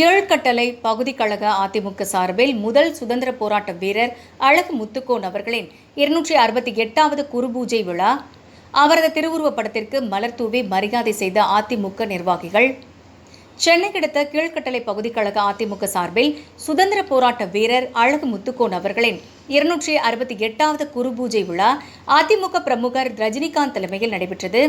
கீழ்கட்டளை பகுதி கழக அதிமுக சார்பில் முதல் சுதந்திர போராட்ட வீரர் அழகு முத்துக்கோன் அவர்களின் இருநூற்றி அறுபத்தி எட்டாவது குருபூஜை விழா அவரது திருவுருவப் படத்திற்கு மலர் தூவி மரியாதை செய்த அதிமுக நிர்வாகிகள். சென்னை கிடைத்த கீழ்கட்டளை பகுதி கழக அதிமுக சார்பில் சுதந்திர போராட்ட வீரர் அழகு முத்துக்கோன் அவர்களின் இருநூற்றி அறுபத்தி எட்டாவது குருபூஜை விழா அதிமுக பிரமுகர் ரஜினிகாந்த் தலைமையில் நடைபெற்றது.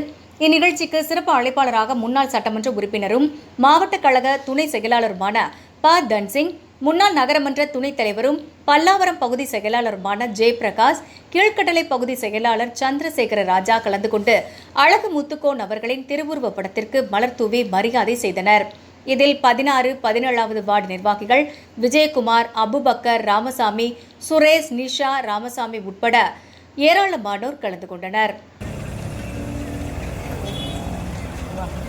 இந்நிகழ்ச்சிக்கு சிறப்பு அழைப்பாளராக முன்னாள் சட்டமன்ற உறுப்பினரும் மாவட்ட கழக துணை செயலாளருமான ப. தன்சிங் முன்னாள் நகரமன்ற துணைத் தலைவரும் பல்லாவரம் பகுதி செயலாளருமான ஜெயபிரகாஷ் கீழ்கட்டளை பகுதி செயலாளர் சந்திரசேகர ராஜா கலந்து கொண்டு அழகு முத்துக்கோன் அவர்களின் திருவுருவப் படத்திற்கு மலர் தூவி மரியாதை செய்தனர். இதில் பதினாறு பதினேழாவது வார்டு நிர்வாகிகள் விஜயகுமார் அபுபக்கர் ராமசாமி சுரேஷ் நிஷா ராமசாமி உட்பட ஏராளமானோர் கலந்து கொண்டனர்.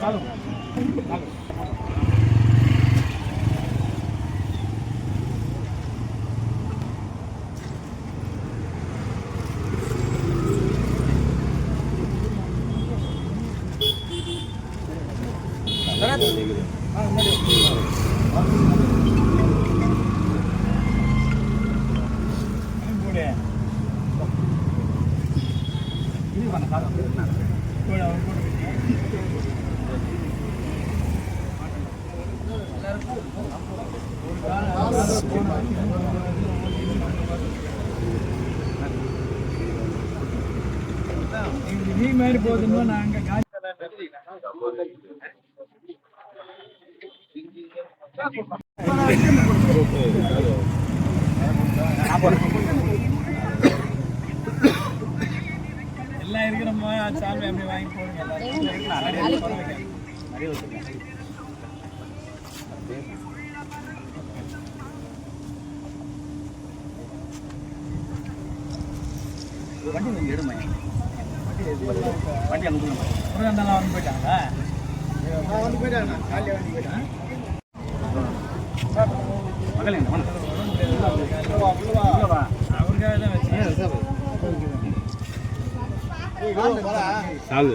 三个三个 நீ மாதிரி போதுமோ நாங்க காட்சி எல்லாம் இருக்கிறோமோ சாமி அப்படி வாங்கி போடுங்க எல்லாரும். வண்டி எடுமா வண்டி அங்கே முருகன் வந்து போயிட்டாங்களா வந்து போயிட்டாங்க காலையில் அவருக்காக தான் வச்சு சாகு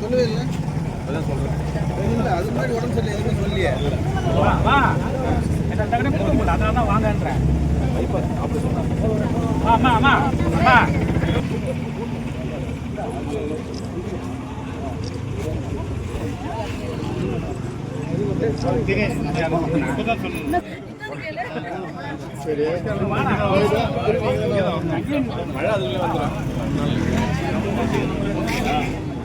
சொல்லவே இல்லை இல்லை அது மாதிரி உடம்பு சரியில்லை எதுவுமே சொல்லியே வாங்கன்றேன் ஆமா ஆமா ஆமா மழை அதுல வந்துடும் ஏய் முன்னாடி ஒரு ஒருத்தரா சுந்தரன் வந்து ஒருத்தரா வாடா வாடா இந்தா